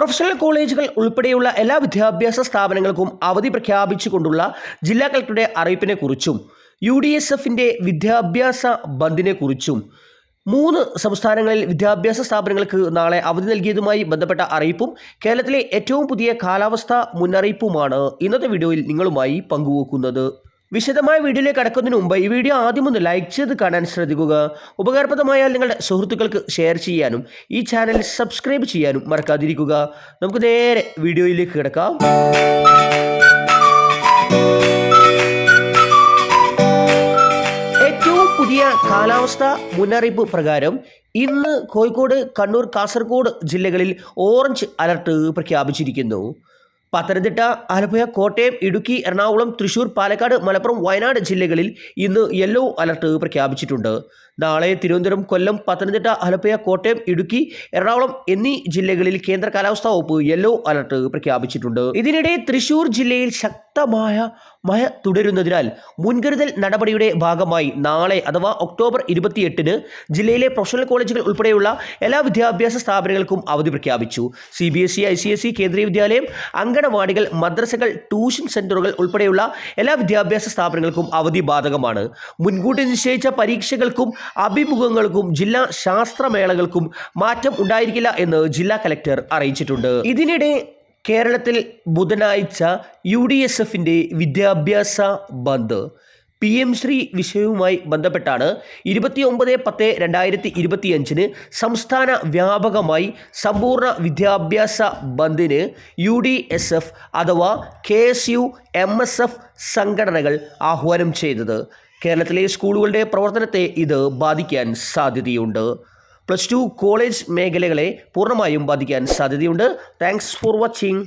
Professional കോളേജുകൾ ഉൾപ്പെടെയുള്ള എല്ലാ വിദ്യാഭ്യാസ സ്ഥാപനങ്ങൾക്കും അവധി പ്രഖ്യാപിച്ചുകൊണ്ടുള്ള ജില്ലാ കളക്ടറുടെ അറിയിപ്പിനെ കുറിച്ചും യു ഡി എസ് എഫിന്റെ വിദ്യാഭ്യാസ ബന്ദിനെ കുറിച്ചും മൂന്ന് സംസ്ഥാനങ്ങളിൽ വിദ്യാഭ്യാസ സ്ഥാപനങ്ങൾക്ക് നാളെ അവധി നൽകിയതുമായി ബന്ധപ്പെട്ട അറിയിപ്പും കേരളത്തിലെ ഏറ്റവും പുതിയ കാലാവസ്ഥ മുന്നറിയിപ്പുമാണ് ഇന്നത്തെ വീഡിയോയിൽ നിങ്ങളുമായി പങ്കുവെക്കുന്നത്. വിശദമായ വീഡിയോയിലേക്ക് കടക്കുന്നതിന് മുമ്പ് ഈ വീഡിയോ ആദ്യം ഒന്ന് ലൈക്ക് ചെയ്ത് കാണാൻ ശ്രദ്ധിക്കുക. ഉപകാരപ്രദമായാൽ നിങ്ങളുടെ സുഹൃത്തുക്കൾക്ക് ഷെയർ ചെയ്യാനും ഈ ചാനൽ സബ്സ്ക്രൈബ് ചെയ്യാനും മറക്കാതിരിക്കുക. നമുക്ക് നേരെ വീഡിയോയിലേക്ക് കിടക്കാം. ഏറ്റവും പുതിയ കാലാവസ്ഥ മുന്നറിയിപ്പ് പ്രകാരം ഇന്ന് കോഴിക്കോട് കണ്ണൂർ കാസർഗോഡ് ജില്ലകളിൽ ഓറഞ്ച് അലർട്ട് പ്രഖ്യാപിച്ചിരിക്കുന്നു. പത്തനംതിട്ട ആലപ്പുഴ കോട്ടയം ഇടുക്കി എറണാകുളം തൃശൂർ പാലക്കാട് മലപ്പുറം വയനാട് ജില്ലകളിൽ ഇന്ന് യെല്ലോ അലർട്ട് പ്രഖ്യാപിച്ചിട്ടുണ്ട്. നാളെ തിരുവനന്തപുരം കൊല്ലം പത്തനംതിട്ട ആലപ്പുഴ കോട്ടയം ഇടുക്കി എറണാകുളം എന്നീ ജില്ലകളിൽ കേന്ദ്ര കാലാവസ്ഥാ വകുപ്പ് യെല്ലോ അലർട്ട് പ്രഖ്യാപിച്ചിട്ടുണ്ട്. ഇതിനിടെ തൃശൂർ ജില്ലയിൽ ശക്തമായ മഴ തുടരുന്നതിനാൽ മുൻകരുതൽ നടപടിയുടെ ഭാഗമായി നാളെ അഥവാ ഒക്ടോബർ ഇരുപത്തിയെട്ടിന് ജില്ലയിലെ പ്രൊഫഷണൽ കോളേജുകൾ ഉൾപ്പെടെയുള്ള എല്ലാ വിദ്യാഭ്യാസ സ്ഥാപനങ്ങൾക്കും അവധി പ്രഖ്യാപിച്ചു. C B S E I C S E Kendriya Vidyalaya അങ്കണവാടികൾ മദ്രസകൾ tuition സെന്ററുകൾ ഉൾപ്പെടെയുള്ള എല്ലാ വിദ്യാഭ്യാസ സ്ഥാപനങ്ങൾക്കും അവധി ബാധകമാണ് മുൻകൂട്ടി നിശ്ചയിച്ച പരീക്ഷകൾക്കും അഭിമുഖങ്ങൾക്കും ജില്ലാ ശാസ്ത്രമേളകൾക്കും മാറ്റം ഉണ്ടായിരിക്കില്ല എന്ന് ജില്ലാ കലക്ടർ അറിയിച്ചിട്ടുണ്ട്. ഇതിനിടെ കേരളത്തിൽ ബുധനാഴ്ച യു ഡി എസ് എഫിന്റെ വിദ്യാഭ്യാസ ബന്ദ്. പി എം ശ്രീ വിഷയവുമായി ബന്ധപ്പെട്ടാണ് ഇരുപത്തി ഒമ്പത് പത്ത് രണ്ടായിരത്തി ഇരുപത്തിയഞ്ചിന് സംസ്ഥാന വ്യാപകമായി സമ്പൂർണ വിദ്യാഭ്യാസ ബന്ദിന് യു ഡി എസ് എഫ് അഥവാ K S U M S F സംഘടനകൾ ആഹ്വാനം ചെയ്തത്. കേരളത്തിലെ സ്കൂളുകളുടെ പ്രവർത്തനത്തെ ഇത് ബാധിക്കാൻ സാധ്യതയുണ്ട്. പ്ലസ് ടു കോളേജ് മേഖലകളെ പൂർണമായും ബാധിക്കാൻ സാധ്യതയുണ്ട്. Thanks for watching.